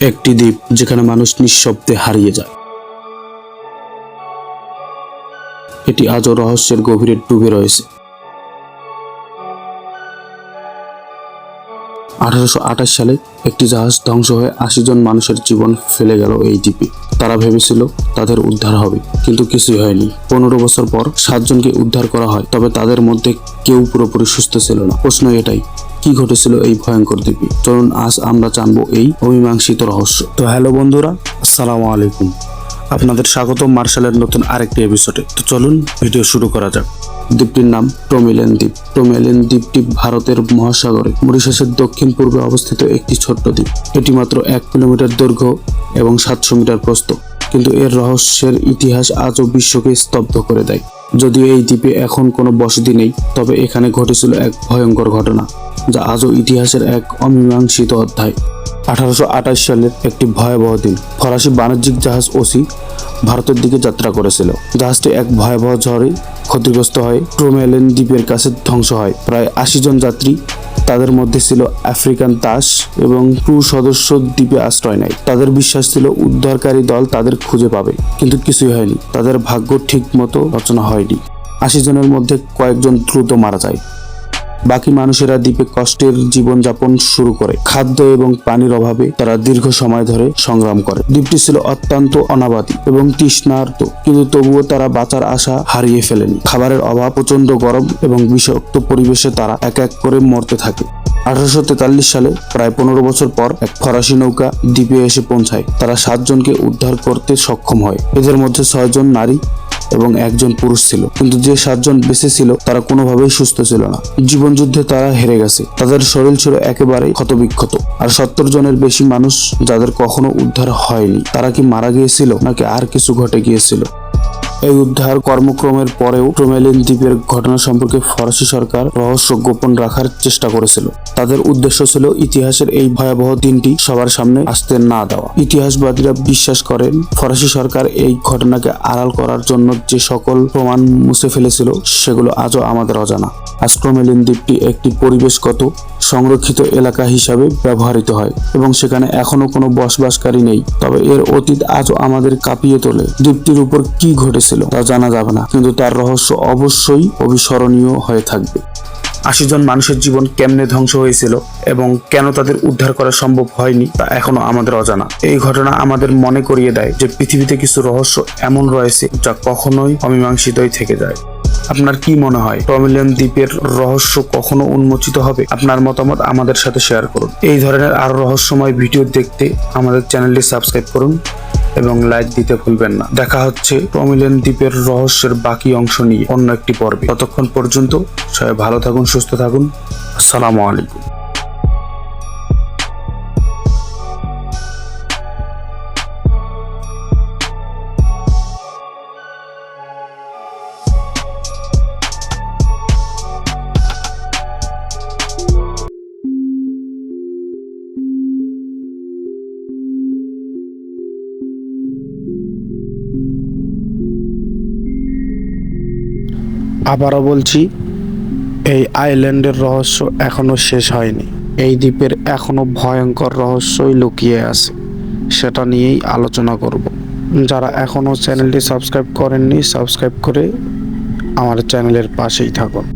একটি দ্বীপ যেখানে মানুষ নিঃশব্দে হারিয়ে যায়। এটি আজও রহস্যের গভীরে ডুবে রয়েছে। আঠারোশো আঠাশ সালে একটি জাহাজ ধ্বংস হয়ে আশি জন মানুষের জীবন ফেলে গেল এই দ্বীপে। তারা ভেবেছিল তাদের উদ্ধার হবে, কিন্তু কিছুই হয়নি। পনেরো বছর পর সাতজনকে উদ্ধার করা হয়, তবে তাদের মধ্যে কেউ পুরোপুরি সুস্থ ছিল না। প্রশ্ন এটাই কি ঘটেছিল এই ভয়ঙ্কর দ্বীপে? চলুন আজ আমরা জানব এই অমীমাংসিত রহস্য। তো হ্যালো বন্ধুরা, আসসালামু আলাইকুম। আপনাদের স্বাগত মার্শালের নতুন আরেকটি এপিসোডে তো চলুন ভিডিও শুরু করা যাক। দ্বীপটির নাম টোমেলেন দ্বীপ। টোমেলেন দ্বীপটি ভারতের মহাসাগরে, মরিশাসের দক্ষিণ পূর্বে অবস্থিত একটি ছোট্ট দ্বীপ। এটি মাত্র এক কিলোমিটার দৈর্ঘ্য এবং সাতশো মিটার প্রস্থ। কিন্তু এর রহস্যের ইতিহাস আজও বিশ্বকে স্তব্ধ করে দেয়। যদিও এই দ্বীপে এখন কোনো বসতি নেই, তবে এখানে ঘটেছিল এক ভয়ঙ্কর ঘটনা, যা আজও ইতিহাসের এক অমীমাংসিত অধ্যায়। আঠারোশো আঠাশ সালের একটি ভয়াবহ দিন, ফরাসি বাণিজ্যিক জাহাজ ওসি ভারতের দিকে যাত্রা করেছিল। জাহাজটি এক ভয়াবহ ঝড়ে ক্ষতিগ্রস্ত হয় ট্রোমেলেন দ্বীপের কাছে ধ্বংস হয়। প্রায় আশি জন যাত্রী তাদের মধ্যে ছিল আফ্রিকান তাস এবং ক্রু সদস্য দ্বীপে আশ্রয় নেয়। তাদের বিশ্বাস ছিল উদ্ধারকারী দল তাদের খুঁজে পাবে, কিন্তু কিছুই হয়নি। তাদের ভাগ্য ঠিক মতো রচনা হয়নি। আশি জনের মধ্যে কয়েকজন দ্রুত মারা যায়। বাকি মানুষেরা দ্বীপে কষ্টের জীবনযাপন শুরু করে। খাদ্য এবং পানির অভাবে তারা দীর্ঘ সময় ধরে সংগ্রাম করে। দ্বীপটি ছিল অত্যন্ত অনাবাদী এবং তৃষ্ণার্ত, কিন্তু তবুও তারা বাঁচার আশা হারিয়ে ফেলেনি। খাবারের অভাব প্রচণ্ড গরম এবং বিষাক্ত পরিবেশে তারা এক এক করে মরতে থাকে। আঠারোশো তেতাল্লিশ সালে, প্রায় পনেরো বছর পর, এক ফরাসি নৌকা দ্বীপে এসে পৌঁছায়। তারা সাতজনকে উদ্ধার করতে সক্ষম হয়। এদের মধ্যে ছয়জন নারী এবং একজন পুরুষ ছিল। কিন্তু যে সাতজন বেঁচে ছিল, তারা কোনোভাবেই সুস্থ ছিল না। জীবনযুদ্ধে তারা হেরে গেছে। তাদের শরীর ছিল একেবারে ক্ষতবিক্ষত। আর সত্তর জনের বেশি মানুষ যাদের কখনো উদ্ধার হয়নি, তারা কি মারা গিয়েছিল, নাকি আর কিছু ঘটে গিয়েছিল? এই উদ্ধার কর্মক্রমের পরেও ট্রোমেলিন দ্বীপের ঘটনা সম্পর্কে ফরাসি সরকার রহস্য গোপন রাখার চেষ্টা করেছিল। তাদের উদ্দেশ্য ছিল ইতিহাসের এই ভয়াবহ দিনটি সবার সামনে আসতে না দেওয়া। ইতিহাসবাদীরা বিশ্বাস করেন, ফরাসি সরকার এই ঘটনাকে আড়াল করার জন্য যে সকল প্রমাণ মুছে ফেলেছিল, সেগুলো আজও আমাদের অজানা। আস্ট্রোমেলিন দ্বীপটি একটি পরিবেশগত, সংরক্ষিত এলাকা হিসাবে ব্যবহৃত হয় এবং সেখানে এখনও কোনো বসবাসকারী নেই। তবে এর অতীত আজও আমাদের কাঁপিয়ে তোলে দ্বীপটির উপর কি ঘটেছিল তা জানা যাবে না, কিন্তু তার রহস্য অবশ্যই অবিস্মরণীয় হয়ে থাকবে। আশি জন মানুষের জীবন কেমনে ধ্বংস হয়েছিল এবং কেন তাদের উদ্ধার করা সম্ভব হয়নি তা এখনও আমাদের অজানা। এই ঘটনা আমাদের মনে করিয়ে দেয় যে পৃথিবীতে কিছু রহস্য এমন রয়েছে যা কখনোই অমীমাংসিতই থেকে যায়। আপনার কি মনে হয়? টমিলিয়ন দ্বীপের রহস্য কখনো উন্মোচিত হবে? আপনার মতামত আমাদের সাথে শেয়ার করুন। এই ধরনের আরও রহস্যময় ভিডিও দেখতে আমাদের চ্যানেলটি সাবস্ক্রাইব করুন এবং লাইক দিতে ভুলবেন না। দেখা হচ্ছে টমিলিয়ন দ্বীপের রহস্যের বাকি অংশ নিয়ে অন্য একটি পর্বে। ততক্ষণ পর্যন্ত সবাই ভালো থাকুন, সুস্থ থাকুন। আসসালামু আলাইকুম। আবারও বলছি, এই আইল্যান্ডের রহস্য এখনও শেষ হয়নি। এই দ্বীপের এখনও ভয়ঙ্কর রহস্যই লুকিয়ে আছে। সেটা নিয়েই আলোচনা করব। যারা এখনও চ্যানেলটি সাবস্ক্রাইব করেননি, সাবস্ক্রাইব করে আমার চ্যানেলের পাশেই থাকুন।